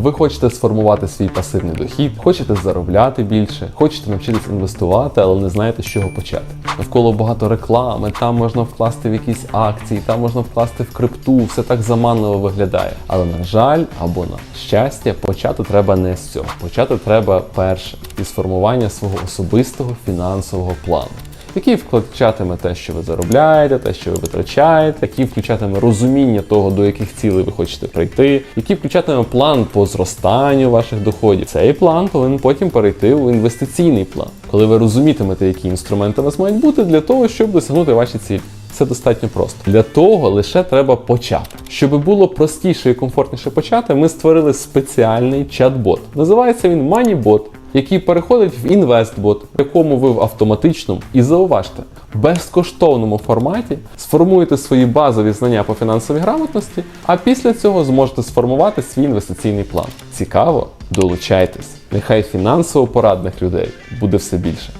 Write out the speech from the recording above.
Ви хочете сформувати свій пасивний дохід, хочете заробляти більше, хочете навчитись інвестувати, але не знаєте, з чого почати. Навколо багато реклами, там можна вкласти в якісь акції, там можна вкласти в крипту, все так заманливо виглядає. Але на жаль, або на щастя, почати треба не з цього. Почати треба перше із формування свого особистого фінансового плану який включатиме те, що ви заробляєте, те, що ви витрачаєте, який включатиме розуміння того, до яких цілей ви хочете прийти, який включатиме план по зростанню ваших доходів. Цей план повинен потім перейти в інвестиційний план, коли ви розумітимете, які інструменти у вас мають бути для того, щоб досягнути ваші цілі. Це достатньо просто. Для того лише треба почати. Щоб було простіше і комфортніше почати, ми створили спеціальний чат-бот. Називається він MoneyBot, який переходить в інвестбот, в якому ви в автоматичному і зауважте, безкоштовному форматі сформуєте свої базові знання по фінансовій грамотності, а після цього зможете сформувати свій інвестиційний план. Цікаво? Долучайтесь! Нехай фінансово порадних людей буде все більше.